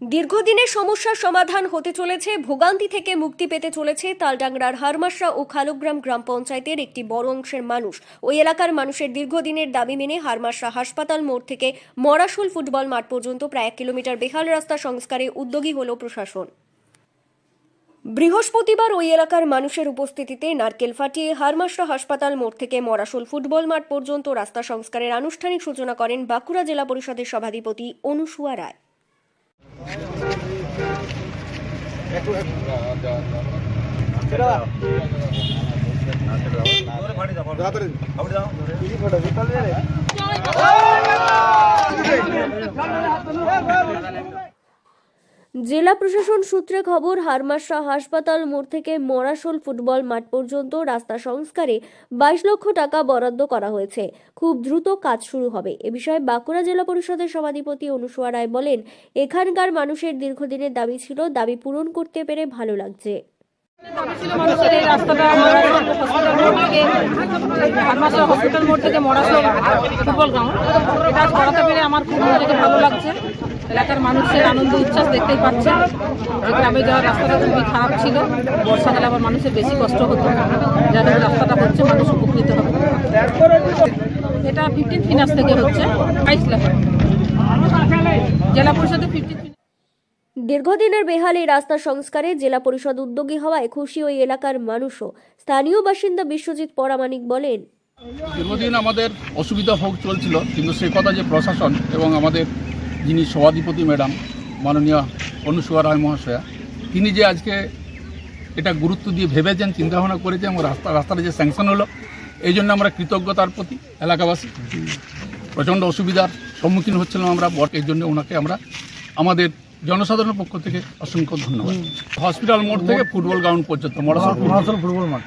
দীর্ঘদিনের সমস্যার সমাধান হতে চলেছে, ভোগান্তি থেকে মুক্তি পেতে চলেছে তালডাংরার হারমাসরা ও খালুগ্রাম গ্রাম পঞ্চায়েতের একটি বড় অংশের মানুষ। ওই এলাকার মানুষের দীর্ঘদিনের দাবি মেনে হারমাসরা হাসপাতাল মোড় থেকে মরাশুল ফুটবল মাঠ পর্যন্ত প্রায় এক কিলোমিটার বেহাল রাস্তা সংস্কারে উদ্যোগী হল প্রশাসন। বৃহস্পতিবার ওই এলাকার মানুষের উপস্থিতিতে নারকেল ফাটিয়ে হারমাসরা হাসপাতাল মোড় থেকে মরাশোল ফুটবল মাঠ পর্যন্ত রাস্তা সংস্কারের আনুষ্ঠানিক সূচনা করেন বাঁকুড়া জেলা পরিষদের সভাধিপতি অনুসুয়া রায়। அப்படிதான் জেলা প্রশাসন সূত্রে খবর হারমাসা হাসপাতাল মোড় থেকে মরাশোল ফুটবল মাঠ পর্যন্ত রাস্তা সংস্কারে বাইশ লক্ষ টাকা বরাদ্দ করা হয়েছে। খুব দ্রুত কাজ শুরু হবে। এ বিষয়ে বাঁকুড়া জেলা পরিষদের সভাধিপতি অনুসুয়া রায় বলেন, এখানকার মানুষের দীর্ঘদিনের দাবি ছিল, দাবি পূরণ করতে পেরে ভালো লাগছে। মানুষের এই রাস্তাটা হসপিটাল মোড় থেকে গ্রাউন্ড এটা আমার খুব ভালো লাগছে এলাকার মানুষের আনন্দ উচ্ছ্বাস দেখতেই পাচ্ছে যে গ্রামে যাওয়ার রাস্তাটা খুবই খারাপ ছিল বর্ষাকালে আবার মানুষের বেশি কষ্ট হতো এই রাস্তাটা হচ্ছে মানুষ উপকৃত হবে এটা ফিফটিন ফিনার্স থেকে হচ্ছে বাইশ লাখ। জেলা পরিষদে ফিফটিন দীর্ঘদিনের বেহাল এই রাস্তা সংস্কারে জেলা পরিষদ উদ্যোগী হওয়ায় খুশি ওই এলাকার মানুষও। স্থানীয় বাসিন্দা বিশ্বজিৎ পরামানিক বলেন। দীর্ঘদিন আমাদের অসুবিধা হোক চলছিল, কিন্তু সে কথা যে প্রশাসন এবং আমাদের যিনি সভাধিপতি ম্যাডাম মাননীয় অনুসুয়া রায় মহাশয়া, তিনি যে আজকে এটা গুরুত্ব দিয়ে ভেবেছেন, চিন্তাভাবনা করেছেন এবং রাস্তা রাস্তাটা যে স্যাংশন হলো, এই জন্য আমরা কৃতজ্ঞতার প্রতি এলাকাবাসী। প্রচণ্ড অসুবিধার সম্মুখীন হচ্ছিলাম আমরা, বট এই জন্য ওনাকে আমরা আমাদের জনসাধারণের পক্ষ থেকে অসংখ্য ধন্যবাদ। হসপিটাল মোড় থেকে ফুটবল গ্রাউন্ড পর্যন্ত মরাসল ফুটবল মাঠ।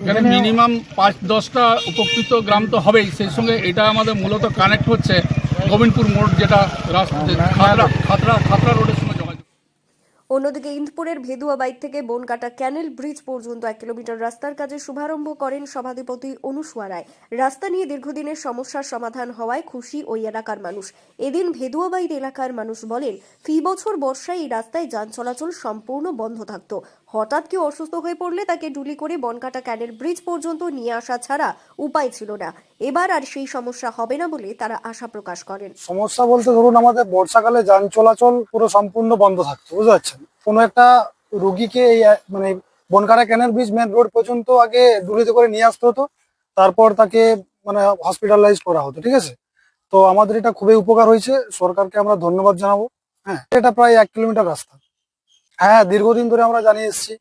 এখানে মিনিমাম পাঁচ দশটা উপকৃত গ্রাম তো হবেই। সেই সঙ্গে এটা আমাদের মূলত কানেক্ট হচ্ছে গোবিন্দপুর মোড় যেটা রাস্তা খাতরা খাতরা খাতড়া রোডের অন্যদিকে ইন্দপুরের ভেদুয়া বাইক থেকে বনকাটা ক্যানেল ব্রিজ পর্যন্ত এক কিলোমিটার রাস্তার কাজে শুভারম্ভ করেন সভাধিপতি অনুসুয়া রায়। রাস্তা নিয়ে দীর্ঘদিনের সমস্যার সমাধান হওয়ায় খুশি ওই এলাকার মানুষ। এদিন ভেদুয়াবাইর এলাকার মানুষ বলেন, ফি বছর বর্ষায় এই রাস্তায় যান চলাচল সম্পূর্ণ বন্ধ থাকত। হঠাৎ কেউ অসুস্থ হয়ে পড়লে তাকে ডুলি করে বনকাটা ক্যানেল ব্রিজ পর্যন্ত নিয়ে আসা ছাড়া উপায় ছিল না। এবার আর সেই সমস্যা হবে না বলে তারা আশা প্রকাশ করেন। সমস্যা বলতে ধরুন আমাদের বর্ষাকালে যান চলাচল পুরো সম্পূর্ণ বন্ধ থাকতো বুঝতে পারছেন? কোনো একটা রুগীকে এই মানে Bonkara canal bridge main road পর্যন্ত আগে ডুলিতে করে নিয়ে আসতে হতো তারপর তাকে মানে হসপিটালাইজ করা হতো ঠিক আছে? তো আমাদের এটা খুবই উপকার হয়েছে সরকারকে আমরা ধন্যবাদ জানাব হ্যাঁ? এটা প্রায় এক কিলোমিটার রাস্তা। হ্যাঁ দীর্ঘদিন ধরে আমরা জানিয়ে এসেছি।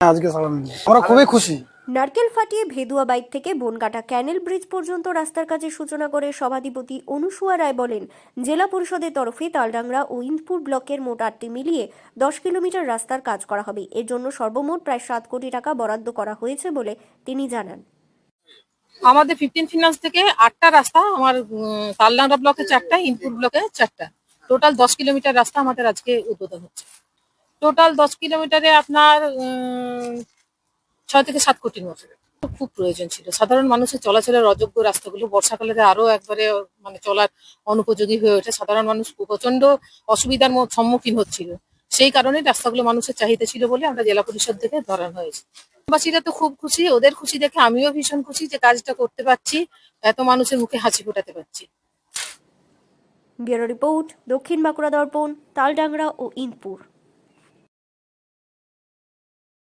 হ্যাঁ, আজকে সালাম আমরা খুবই খুশি। নারকেল ফাটিয়ে ভেদুয়া বাইক থেকে বনকাটা ক্যানেল ব্রিজ পর্যন্ত রাস্তার কাজের সূচনা করে সভাধিপতি অনুসুয়া রায় বলেন, জেলা পরিষদের তরফে তালডাংরা ও ইন্দপুর ব্লকের মোট আটটি মিলিয়ে দশ কিলোমিটার রাস্তার কাজ করা হবে। এর জন্য সর্বমোট প্রায় সাত কোটি টাকা বরাদ্দ করা হয়েছে বলে তিনি জানান। আমাদের ফিফটিন ফিনান্স থেকে আটটা রাস্তা, আমার তালডাংরা ব্লকে চারটা ইনপুর ব্লকে চারটা। টোটাল দশ কিলোমিটার রাস্তা আমাদের আজকে উদ্বোধন হচ্ছে। টোটাল দশ কিলোমিটারে আপনার ছয় থেকে সাত কোটির মতো। খুব প্রয়োজন ছিল। সাধারণ মানুষের চলাচলের অযোগ্য রাস্তাগুলো বর্ষাকালে আরও একবারে মানে চলার অনুপযোগী হয়ে ওঠে। সাধারণ মানুষ প্রচণ্ড অসুবিধার সম্মুখীন হচ্ছিল। সেই কারণে রাস্তাগুলো মানুষের চাহিদা ছিল বলে আমরা জেলা পরিষদ থেকে ধরানো হয়েছে। বাসীরা তো খুব খুশি। ওদের খুশি দেখে আমিও ভীষণ খুশি যে কাজটা করতে পারছি। এত মানুষের মুখে হাসি ফোটাতে পারছি। ব্যুরো রিপোর্ট দক্ষিণ বাঁকুড়া দর্পণ, তালডাংরা ও ইন্দপুর